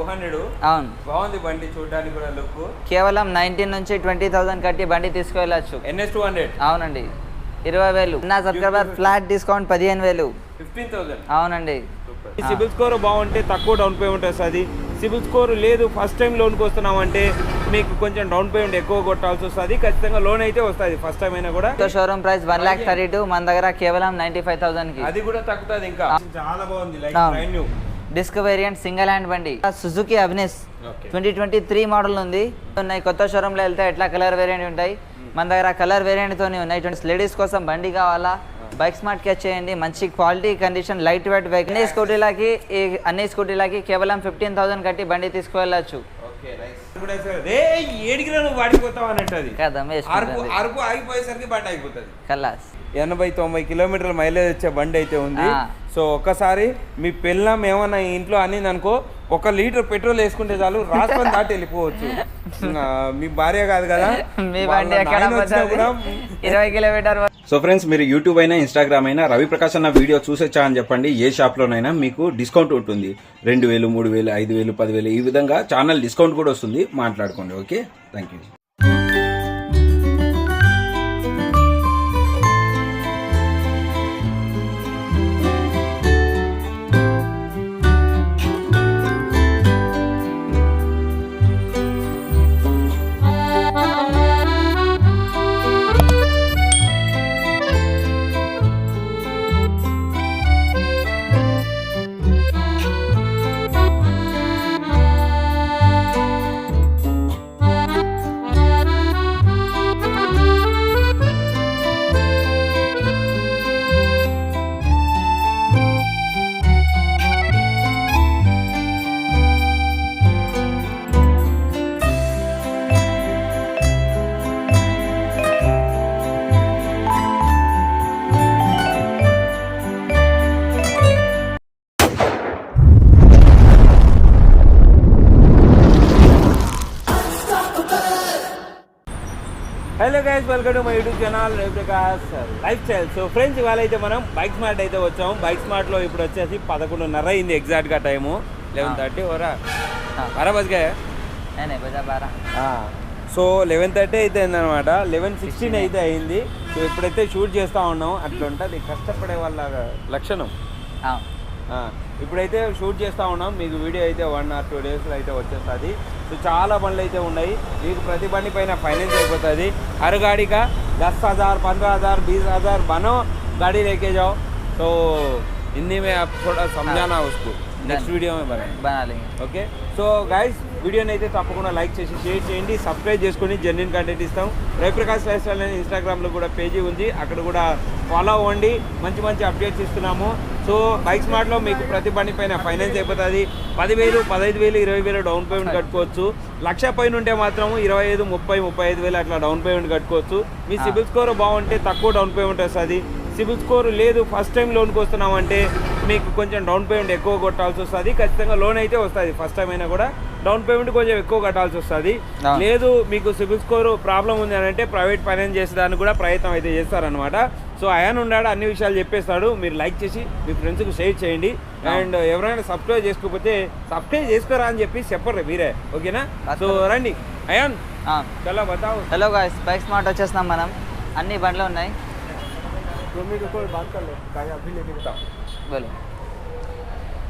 Two hundred అవును. బాగుంది బండి చూడడానికి కూడా లుక్ కేవలం నైన్టీన్ నుంచి ట్వంటీ థౌసండ్ కట్టి బండి తీసుకువెళ్ళచ్చు ఎన్ఎస్ టూ హండ్రెడ్ అవునండి. ఇరవై వేలు. నా సబ్స్క్రైబర్ ఫ్లాట్ డిస్కౌంట్ పదిహేను వేలు. ఫిఫ్టీన్ థౌసండ్ అవునండి. ఈ సిబిల్ స్కోర్ బాగుంటే తక్కువ డౌన్ పేమెంట్ వస్తుంది సిబిల్ స్కోర్ లేదు ఫస్ట్ టైం లోన్కి వస్తున్నామంటే మీకు కొంచెం డౌన్ పేమెంట్ ఎక్కువ కొట్టాల్సి వస్తుంది. ఖచ్చితంగా లోన్ అయితే వస్తుంది ఫస్ట్ టైం అయినా కూడా. Showroom price one lakh thirty two మన దగ్గర కేవలం నైన్టీ ఫైవ్ థౌసండ్కి. అది కూడా తగ్గుతుంది ఇంకా. చాలా బాగుంది like disc variant single hand బండి. Suzuki Avenis okay. Twenty twenty three model ఉంది ఉన్నాయి కొత్త షోరూంలో వెళ్తే ఎట్లా కలర్ వేరియంట్ ఉంటాయి. మన దగ్గర కలర్ వేరియంట్తోనే ఉన్నాయి. ట్వంటీ లేడీస్ కోసం బండి కావాలా? బైక్ స్మార్ట్ క్యాచ్ చేయండి. మంచి quality condition light weight bike అన్ని స్కూటీలకి అన్ని స్కూటీలకి కేవలం ఫిఫ్టీన్ థౌసండ్ కట్టి బండి తీసుకువెళ్ళచ్చు. ఆగిపోయేసరికి బండి అయిపోతుంది కల్లాస్. ఎనభై తొంభై కిలోమీటర్ల మైలేజ్ వచ్చే బండి అయితే ఉంది. సో ఒక్కసారి మీ పిల్లం ఏమన్నా ఇంట్లో అనింది అనుకో ఒక లీటర్ పెట్రోల్ వేసుకుంటే చాలు రాష్ట్రం దాటి వెళ్ళిపోవచ్చు. మీ భార్య కాదు కదా? ఇరవై కిలోమీటర్ సో ఫ్రెండ్స్ మీరు యూట్యూబ్ అయినా ఇన్స్టాగ్రామ్ అయినా రవి ప్రకాష్ అన్న వీడియో చూసొచ్చా అని చెప్పండి. ఏ షాప్లోనైనా మీకు డిస్కౌంట్ ఉంటుంది. రెండు వేలు మూడు వేలు ఐదు వేలు పదివేలు ఈ విధంగా ఛానల్ డిస్కౌంట్ కూడా వస్తుంది. మాట్లాడుకోండి okay? Thank you welcome to my YouTube channel Prakash lifestyle. So friends ఇవాళ అయితే మనం బైక్ స్మార్ట్ అయితే వచ్చాము బైక్ స్మార్ట్లో ఇప్పుడు వచ్చేసి పదకొండున్నర అయింది ఎగ్జాక్ట్గా టైము. లెవెన్ థర్టీ ఓరా బారా బజ్గా సో లెవెన్ థర్టీ అయితే అనమాట లెవెన్ సిక్స్టీన్ అయితే అయింది. సో ఇప్పుడైతే షూట్ చేస్తూ ఉన్నాం. అట్లా ఉంటుంది కష్టపడే వాళ్ళ లక్షణం. ఇప్పుడైతే షూట్ చేస్తూ ఉన్నాం. మీకు వీడియో అయితే వన్ ఆర్ టూ డేస్లో అయితే వచ్చేస్తుంది. సో చాలా బండ్లు అయితే ఉన్నాయి. మీకు ప్రతి బండి పైన ఫైనాన్స్ అయిపోతుంది. అరగాడిగా దస్ హజార్ పంద్రహ హజార్ బీస్ హజార్ బనో గాడి లెక్కేజావు సో हिंदी में आप थोड़ा समझाना उसको नेक्स्ट वीडियो में बनाए బనాలి ఓకే సో గైస్ వీడియోని అయితే తప్పకుండా లైక్ చేసి షేర్ చేయండి సబ్స్క్రైబ్ చేసుకొని జెన్యున్ కంటెంట్ ఇస్తాం రవిప్రకాష్ లైఫ్ స్టైల్ అని ఇన్స్టాగ్రామ్లో కూడా పేజీ ఉంది అక్కడ కూడా ఫాలో అవ్వండి మంచి మంచి అప్డేట్స్ ఇస్తున్నాము సో బైక్ స్మార్ట్లో మీకు ప్రతి బండి పైన ఫైనాన్స్ అయిపోతుంది పదివేలు పదహైదు వేలు ఇరవై వేలు డౌన్ పేమెంట్ కట్టుకోవచ్చు లక్ష పైన ఉంటే మాత్రం ఇరవై ఐదు ముప్పై ముప్పై ఐదు వేలు అట్లా డౌన్ పేమెంట్ కట్టుకోవచ్చు మీ సిబిల్ స్కోర్ బాగుంటే తక్కువ డౌన్ పేమెంట్ వస్తుంది సిబిల్ స్కోర్ లేదు ఫస్ట్ టైం లోన్కి వస్తున్నామంటే మీకు కొంచెం డౌన్ పేమెంట్ ఎక్కువ కొట్టాల్సి వస్తుంది. ఖచ్చితంగా లోన్ అయితే వస్తుంది ఫస్ట్ టైం అయినా కూడా. డౌన్ పేమెంట్ కొంచెం ఎక్కువ కట్టాల్సి వస్తుంది. లేదు మీకు సిబిల్ స్కోర్ ప్రాబ్లం ఉంది అని అంటే ప్రైవేట్ ఫైనాన్స్ చేసేదానికి కూడా ప్రయత్నం అయితే చేస్తారనమాట సో అయాన్ ఉన్నాడు అన్ని విషయాలు చెప్పేస్తాడు. మీరు లైక్ చేసి మీ ఫ్రెండ్స్కి షేర్ చేయండి. అండ్ ఎవరైనా సబ్స్క్రైబ్ చేసుకోకపోతే సబ్స్క్రైబ్ చేసుకోరా అని చెప్పి చెప్పరు మీరే. ఓకేనా? సో రండి. అయాన్ చలో బతావు. హలో గాయస్ బైక్ స్మార్ట్ వచ్చేస్తున్నాం మనం. అన్ని బండ్లు ఉన్నాయి. बोलो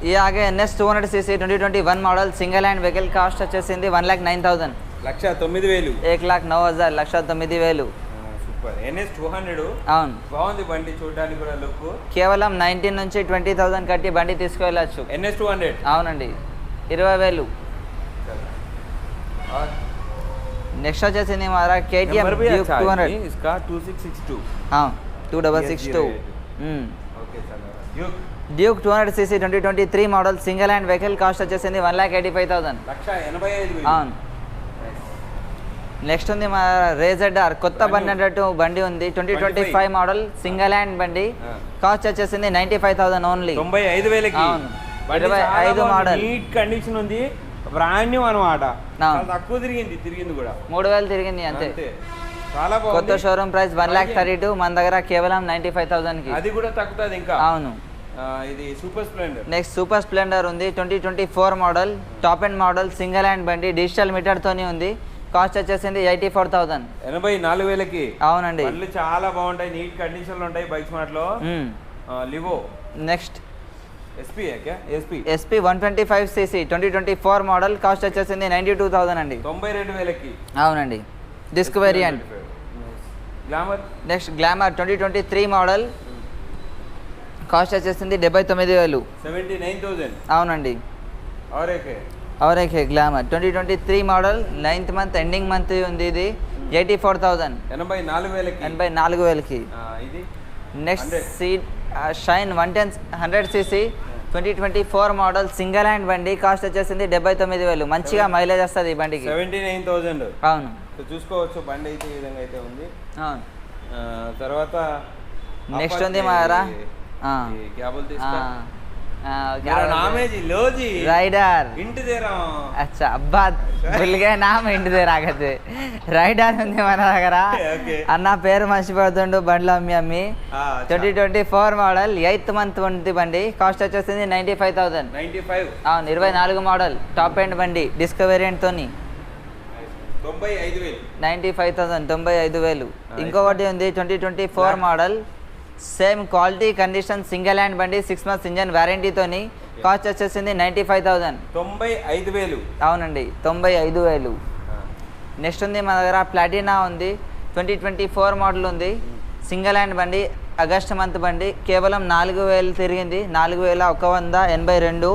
ये आगे N S two hundred C C twenty twenty one model single hand vehicle cost వచ్చేసింది వన్ ల్యాక్ నైన్ థౌసండ్ లక్ష తొమ్మిది వేలు ఏక్ లాక్ నౌ హజార్ లక్ష తొమ్మిది వేలు సూపర్ ఎన్ఎస్ టూ హండ్రెడ్ అవును బాగుంది బండి చూడడానికి కూడా లుక్ కేవలం నైన్టీన్ నుంచి ట్వంటీ థౌసండ్ కట్టి బండి తీసుకువెళ్ళచ్చు ఎన్ఎస్ టూ హండ్రెడ్ అవునండి ఇరవై వేలు నెక్స్ట్ వచ్చేసింది మారా కేటీఎం नंबर भी డ్యూక్ अच्छा టూ है హండ్రెడ్ ये, इसका to six six to Two double six two Duke two hundred CC twenty twenty three model single hand vehicle cost వచ్చేసింది one lakh eighty five thousand అవును. Next ఉంది మా రేజెడ్ ఆర్ కొత్త బండి అన్నట్టు బండి ఉంది. Twenty twenty five model single hand బండి. కాస్ట్ వచ్చేసింది నైంటీ ఫైవ్ థౌసండ్ ఓన్లీ తొంభై ఐదు వేలకి. ఇరవై ఐదు మోడల్. నీట్ కండిషన్ ఉంది. బ్రాండ్ న్యూ అనమాట తక్కువ తిరిగింది తిరిగింది కూడా. మూడు వేలు తిరిగింది అంతే. చాలా కొత్త showroom price one lakh thirty two మన దగ్గర కేవలం నైంటీ ఫైవ్ థౌసండ్కి అది కూడా తగ్గుతుంది ఇంకా. అవును. ఇది super Splendor next super Splendor ఉంది. Twenty twenty four model top and model single hand బండి డిజిటల్ మీటర్తోని ఉంది. కాస్ట్ వచ్చేసింది ఎయిటీ ఫోర్ థౌజండ్ ఎనభై నాలుగు వేలకి. అవునండి. బండ్లు చాలా బాగుంటాయి. నీట్ కండిషన్లు ఉంటాయి bike స్మార్ట్లో. Livo next SP SP SP one twenty five CC twenty twenty four model cost వచ్చేసింది నైంటీ టూ థౌజండ్ అండి. తొంభై రెండు వేలకి. అవునండి. Disc variant Glamour next Glamour twenty twenty three model cost వచ్చేసింది డెబ్బై తొమ్మిది వేలు. సెవెంటీ నైన్ థౌసండ్ అవునండి. అవరేకే Glamour twenty twenty three model ninth month ending month ఉంది ఇది. ఎయిటీ ఫోర్ థౌజండ్ ఎనభై నాలుగు వేలకి? ఎనభై నాలుగు వేలకి. ఇది? Next 100. Seat Shine one ten hundred CC twenty twenty four model single hand బండి. కాస్ట్ వచ్చేసింది డెబ్బై తొమ్మిది వేలు. మంచిగా మైలేజ్ వస్తుంది ఈ బండికి. సెవెంటీ నైన్ థౌసండ్ అవును చూసుకోవచ్చు బండి అయితే ఈ విధంగా అయితే ఉంది. తర్వాత నెక్స్ట్ ఉంది మారా రైడర్. ఇంటి దేరా రైడర్ ఉంది మన దగ్గర. అన్న పేరు మర్చిపోతుండు బండ్లు అమ్మి. అమ్మి twenty twenty four model eighth month ఉంది బండి. కాస్ట్ వచ్చేసింది నైన్టీ ఫైవ్ థౌసండ్. ఇరవై నాలుగు మోడల్ టాప్ అండ్ బండి డిస్కవరీ అండ్ తోని తొంభై ఐదు వేలు. నైంటీ ఫైవ్ థౌసండ్ తొంభై ఐదు వేలు. ఇంకొకటి ఉంది twenty twenty four model. Same quality condition single hand బండి సిక్స్ మంత్స్ ఇంజన్ వ్యారంటీతోని కాస్ట్ వచ్చేసింది నైంటీ ఫైవ్ థౌసండ్. తొంభై ఐదు వేలు. అవునండి తొంభై ఐదు వేలు. నెక్స్ట్ ఉంది మన దగ్గర ప్లాటినా ఉంది. ట్వంటీ ట్వంటీ ఫోర్ మోడల్ ఉంది. సింగిల్ హ్యాండ్ బండి ఆగస్ట్ మంత్ బండి. కేవలం నాలుగు వేలు తిరిగింది. నాలుగు వేల ఒక వంద ఎనభై రెండు.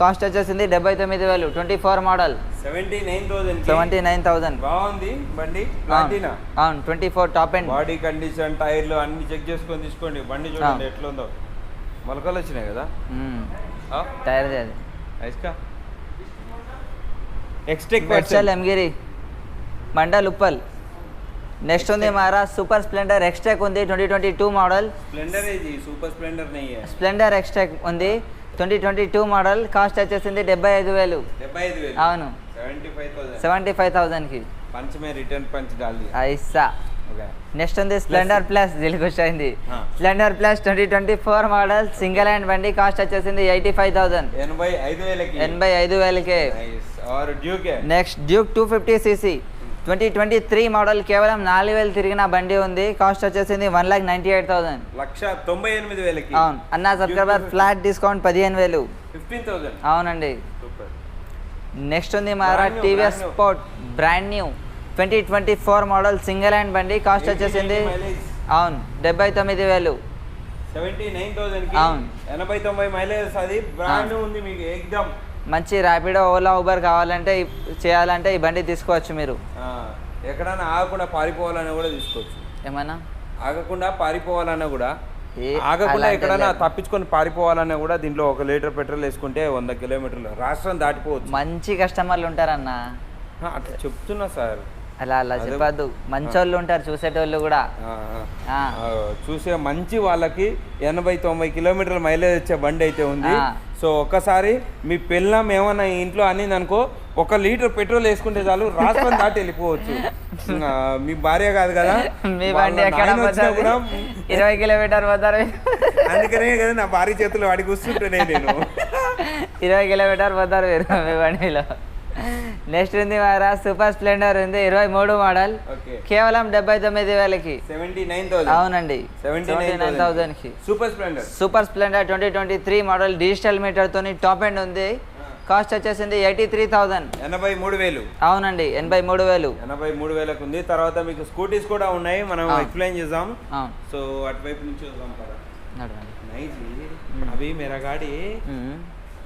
కాస్ట్ వచ్చేసింది డెబ్బై తొమ్మిది వేలు twenty four model. Seventy nine thousand seventy nine thousand. బాగుంది బండి అవును twenty four top and. Body condition టైర్లు అన్ని చెక్ చేసుకొని తీసుకోండి. బండి చూడండి ఎట్లుందో. మొలకలు వచ్చినాయి కదా? టైర్ అది. ఐస్కా ఎంగిరి మండల్ ఉప్పల్ నెక్స్ట్ ఉంది మారా సూపర్ స్ప్లెండర్ ఎక్స్టెక్ ఉంది twenty twenty two model. Splendor ఇది స్ప్లెండర్ స్ప్లెండర్ ఉంది. Twenty twenty two model cost వచ్చేసింది డెబ్బై ఐదు వేలు. అవును. సెవెంటీ ఫైవ్ థౌసండ్కి. రిటర్న్ పంచ్ ఐసా. నెక్స్ట్ ఉంది స్ప్లెండర్ ప్లస్ దిల్కుష్ అయింది Splendor plus twenty twenty four model single hand బండి కాస్ట్ వచ్చేసింది ఎయిటీ ఫైవ్ థౌసండ్. ఎనభై ఐదు వేలకి. ఎనభై ఐదు వేలకే. Next Duke two fifty CC. Twenty twenty three model కేవలం నాలుగు వేలు తిరిగిన బండి ఉంది. కాస్ట్ వచ్చేసింది one lakh ninety eight thousand. లక్ష తొంభై ఎనిమిది వేలకి. అవును. అన్న సబ్స్క్రైబర్ ఫ్లాట్ డిస్కౌంట్ పదిహేను వేలు. Fifteen thousand. అవునండి. నెక్స్ట్ ఉంది మారా TVS. Sport brand new twenty twenty four model single hand బండి. కాస్ట్ వచ్చేసింది అవును డెబ్బై తొమ్మిది వేలు. సెవెంటీ నైన్ థౌసండ్ అవును. ఎనభై తొంభై మైలేజ్ అది. బ్రాండ్ ఉంది మీకు ఎగ్దమ్. మంచి ర్యాపిడో ఓలా ఊబర్ కావాలంటే చేయాలంటే ఈ బండి తీసుకోవచ్చు మీరు. ఎక్కడైనా ఆగకుండా పారిపోవాలన్నా కూడా తీసుకోవచ్చు. ఏమన్నా? ఆగకుండా పారిపోవాలన్నా కూడా ఆగకుండా ఎక్కడైనా. తప్పించుకొని పారిపోవాలన్నా కూడా దీంట్లో ఒక లీటర్ పెట్రోల్ వేసుకుంటే వంద కిలోమీటర్లు రాష్ట్రం దాటిపోవచ్చు. మంచి కస్టమర్లు ఉంటారన్న. అట్లా చెప్తున్నా సార్. అలా అలా. చెప్పద్దు. మంచోళ్ళు ఉంటారు చూసేటోళ్ళు కూడా. చూసే మంచి వాళ్ళకి ఎనభై తొంభై కిలోమీటర్ల మైలేజ్ వచ్చే బండి అయితే ఉంది. సో ఒక్కసారి మీ పిల్లం ఏమన్నా ఇంట్లో అనింది అనుకో ఒక లీటర్ పెట్రోల్ వేసుకుంటే చాలు రాష్ట్రం దాటి వెళ్ళిపోవచ్చు. మీ భార్య కాదు కదా? మీ బండి? కూడా ఇరవై కిలోమీటర్ పోతారు. అందుకనే కదా నా భార్య చేతులు వాడి కూర్చుంటేనే నేను. ఇరవై కిలోమీటర్ పోతారు మీరు మీ బండిలో. నెక్స్ట్ ఉంది మారా సూపర్ స్ప్లెండర్ ఉంది ఇరవై మూడు మోడల్. కేవలం డెబ్బై తొమ్మిది వేలకి. Nine thousand. అవునండి. Nine థౌసండ్కి. Super Splendor. Super Splendor twenty twenty three model digital మీటర్తో top end ఉంది. కాస్ట్ వచ్చేసింది ఎయిటీ త్రీ థౌజండ్ ఎనభై మూడు వేలు. అవునండి ఎనభై మూడు వేలు. ఎనభై మూడు వేలకు ఉంది. తర్వాత మీకు స్కూటీస్ కూడా ఉన్నాయి మనం. ఎక్స్ప్లెయిన్ చేద్దాం. సో అటువైపు నుంచి వద్దాం కదా అవి మెరా గాడి.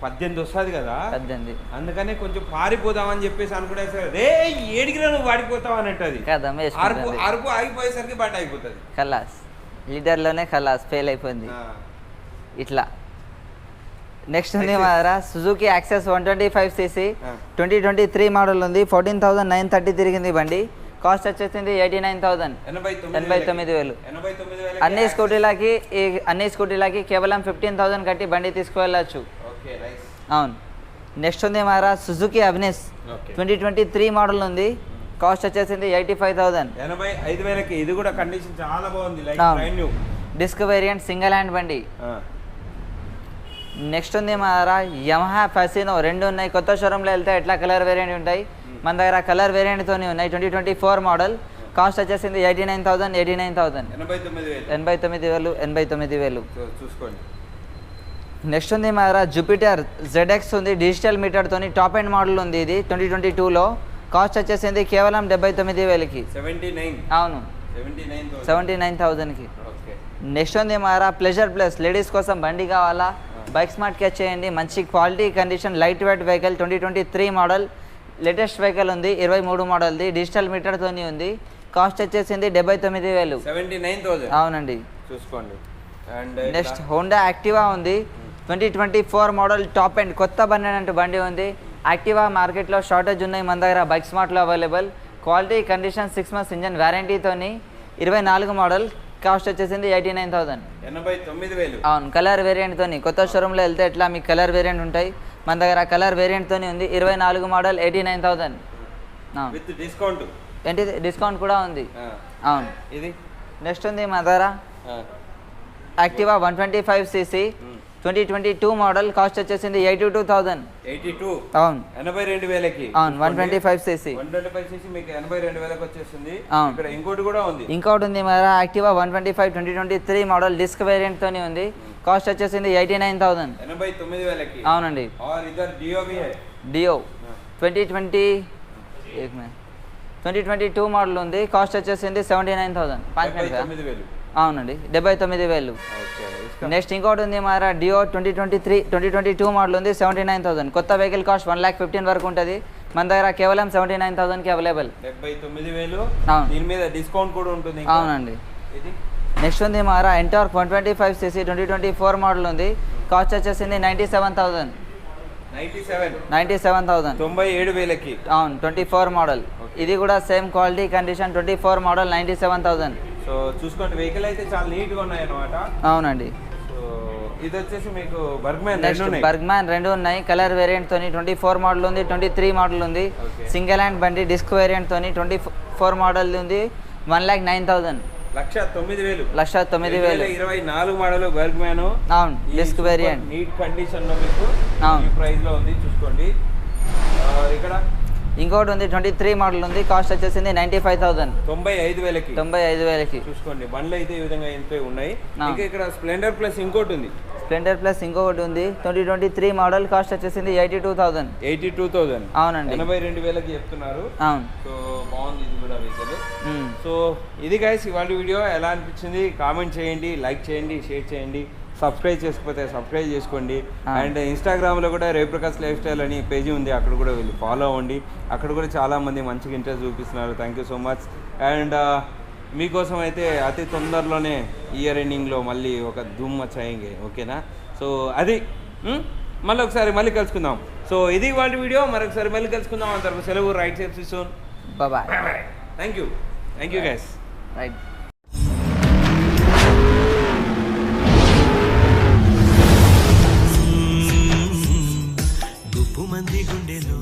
పద్దెనిమిది వస్తుంది కదా. పద్దెనిమిది. అందుకనే కొంచెం పారిపోదామని చెప్పేసి అనుకునే సరే రే ఏడిగిరా నువ్వు పారిపోతావు అన్నట్టు అది కదా అరుపు ఆగిపోయేసరికి బండి అయిపోతుంది ఖలాస్. లీటర్లోనే ఖలాస్ ఫెయిల్ అయిపోయింది. ఇట్లా. నెక్స్ట్ ఉంది మా దగ్గర Suzuki Access one twenty five CC. Twenty twenty three model ఉంది. ఫోర్టీన్ థౌసండ్ నైన్ థర్టీ తిరిగింది బండి. కాస్ట్ వచ్చేసింది ఎయిటీ నైన్ థౌసండ్. ఎనభై. తొమ్మిది వేలు. అన్ని. స్కూటీలకి అన్ని స్కూటీలకి కేవలం ఫిఫ్టీన్ థౌసండ్ కట్టి బండి తీసుకువెళ్ళచ్చు. అవును. నెక్స్ట్ ఉంది మారా Suzuki Avenis twenty twenty three model ఉంది. కాస్ట్ వచ్చేసింది ఎయిటీ ఫైవ్ థౌసండ్ ఎనభై ఐదు వేలకి ఇది కూడా కండిషన్ చాలా బాగుంది like disc variant single hand బండి. నెక్స్ట్ ఉంది మా దగ్గర యమహా ఫాసినో రెండు ఉన్నాయి. కొత్త షోరూంలో వెళ్తే ఎట్లా కలర్ వేరియంట్ ఉంటాయి? మన దగ్గర కలర్ వేరియంట్తోనే ఉన్నాయి. Twenty twenty four model cost వచ్చేసింది eighty nine thousand eighty nine thousand ఎనభై తొమ్మిది వేలు. ఎనభై తొమ్మిది వేలు ఎనభై తొమ్మిది వేలు. చూసుకోండి. నెక్స్ట్ ఉంది మా దగ్గర జూపిటర్ జెడ్ఎక్స్ ఉంది డిజిటల్ మీటర్తోని టాప్ ఎండ్ మోడల్ ఉంది ఇది ట్వంటీ ట్వంటీ టూలో కాస్ట్ వచ్చేసింది కేవలం డెబ్బై తొమ్మిది వేలకి. అవును. సెవెంటీ నైన్ థౌజండ్కి నెక్స్ట్ ఉంది మా దగ్గర ప్లెజర్ ప్లస్ లేడీస్ కోసం బండి కావాలా? బైక్ స్మార్ట్ క్యాచ్ చేయండి. మంచి quality condition light weight vehicle twenty twenty three model latest vehicle ఉంది ఇరవై మూడు మోడల్ది డిజిటల్ మీటర్తోని ఉంది. కాస్ట్ వచ్చేసింది డెబ్బై తొమ్మిది వేలు. సెవెంటీ నైన్ థౌసండ్ అవునండి. చూసుకోండి. అండ్ నెక్స్ట్ హోండా యాక్టివా ఉంది. Twenty twenty four model top end కొత్త బండి అంటే బండి ఉంది. యాక్టివా మార్కెట్లో షార్టేజ్ ఉన్నాయి మన దగ్గర bike స్మార్ట్లో available. Quality condition six months engine వ్యారంటీతోని ఇరవై నాలుగు మోడల్ కాస్ట్ వచ్చేసింది ఎయిటీ నైన్ థౌసండ్. ఎనభై తొమ్మిది వేలు. అవును కలర్ వేరియంట్తోని కొత్త షోరూంలో వెళ్తే ఎట్లా మీకు కలర్ వేరియంట్ ఉంటాయి? మన దగ్గర కలర్ వేరియంట్తోని ఉంది ఇరవై నాలుగు model eighty nine thousand. With discount. ఏంటి డిస్కౌంట్ కూడా ఉంది. అవును. ఇది? నెక్స్ట్ ఉంది మా దగ్గర. Activa one twenty five CC. Twenty twenty two model cost వచ్చేసింది eighty two thousand. Eighty two? అవును. ఎనభై రెండు వేలకి. అవును one twenty five CC. One twenty five మీకు ఎనభై రెండు వేలకు వచ్చేసింది అవును. ఇక్కడ ఇంకోటి కూడా ఉంది. ఇంకోటి ఉంది Activa one twenty five twenty twenty three model disc variant తోనే ఉంది. కాస్ట్ వచ్చేసింది ఎయిటీ నైన్ థౌసండ్. ఎనభై తొమ్మిది వేలకి. అవునండి. Dio Dio twenty twenty twenty twenty two model ఉంది. కాస్ట్ వచ్చేసింది సెవెంటీ నైన్ థౌసండ్. పంతొమ్మిది వేలు. అవునండి డెబ్బై తొమ్మిది వేలు. నెక్స్ట్ ఇంకోటి ఉంది మా Dio twenty twenty three twenty twenty two model ఉంది సెవెంటీ నైన్ థౌసండ్. కొత్త vehicle cost one lakh fifteen వరకు ఉంటుంది. మన దగ్గర కేవలం సెవెంటీ నైన్ థౌసండ్కి అవైలబుల్. డెబ్బై తొమ్మిది వేలు. దీని మీద డిస్కౌంట్ కూడా ఉంటుంది. అవునండి. నెక్స్ట్ ఉంది మా Ntorq one twenty five CC twenty twenty four model ఉంది. కాస్ట్ వచ్చేసింది ninety seven thousand. Ninety seven? Thousand. తొంభై ఏడు వేలకి. అవును ట్వంటీ ఫోర్ మోడల్. ఇది కూడా same quality condition twenty four model ninety seven thousand. So చూసుకోండి వెహికల్ అయితే చాలా నీట్గా ఉన్నాయి అనమాట అవునండి. సో ఇది వచ్చేసి మీకు బర్గ్మ్యాన్ రెండు బర్గ్మ్యాన్ రెండు ఉన్నాయి. కలర్ వేరియంట్ తోని ట్వంటీ ఫోర్ మోడల్ ఉంది ట్వంటీ త్రీ మోడల్ ఉంది. సింగిల్ హ్యాండ్ బండి డిస్క్ వేరియంట్ తోని ట్వంటీ ఫోర్ మోడల్ ఉంది. One lakh nine thousand. లక్ష తొమ్మిది వేలు. లక్ష తొమ్మిది వేలు. ఇరవై నాలుగు మోడల్ బర్గ్మ్యాన్ అవును డిస్క్ వేరియంట్ నీట్ కండిషన్లో మీకు అవును. ప్రైస్లో ఉంది చూసుకోండి. ఇక్కడ ఇంకోటి ఉంది ట్వంటీ త్రీ మోడల్ ఉంది. కాస్ట్ వచ్చేసింది నైంటీ ఫైవ్ థౌసండ్ తొంభై ఐదు వేలకి. తొంభై ఐదు వేలకి. చూసుకోండి బండ్లు అయితే ఈ విధంగా ఎంతో ఉన్నాయి. ఇంకా ఇక్కడ స్ప్లెండర్ ప్లస్ ఇంకోటి ఉంది. స్ప్లెండర్ ప్లస్ ఇంకొకటి ఉంది. Twenty twenty three model cost వచ్చేసింది eighty two thousand eighty two thousand అవునండి. ఎనభై రెండు వేలకి చెప్తున్నారు. అవును. సో బాగుంది ఇది కూడా వెహికల్. సో ఇది గైస్ ఇవాళ వీడియో ఎలా అనిపించింది? కామెంట్ చేయండి లైక్ చేయండి షేర్ చేయండి. సబ్స్క్రైబ్ చేసుకోకపోతే సబ్స్క్రైబ్ చేసుకోండి. అండ్ ఇన్స్టాగ్రామ్లో కూడా రేప్రకాష్ లైఫ్ స్టైల్ అని పేజీ ఉంది. అక్కడ కూడా వెళ్ళి ఫాలో అవ్వండి. అక్కడ కూడా చాలా మంది మంచిగా ఇంట్రెస్ట్ చూపిస్తున్నారు. Thank you so much. And మీకోసం అయితే అతి తొందరలోనే ఇయర్ ఎండింగ్లో మళ్ళీ ఒక ధూమ్ మచ్చాయింగే ఓకేనా? సో అది? మళ్ళీ ఒకసారి మళ్ళీ కలుసుకుందాం. సో ఇది వాళ్ళ వీడియో. మరొకసారి మళ్ళీ కలుసుకుందాం. అంతవరకు సెలవు. Ride safe soon. Bye thank you thank you guys right గుండెలో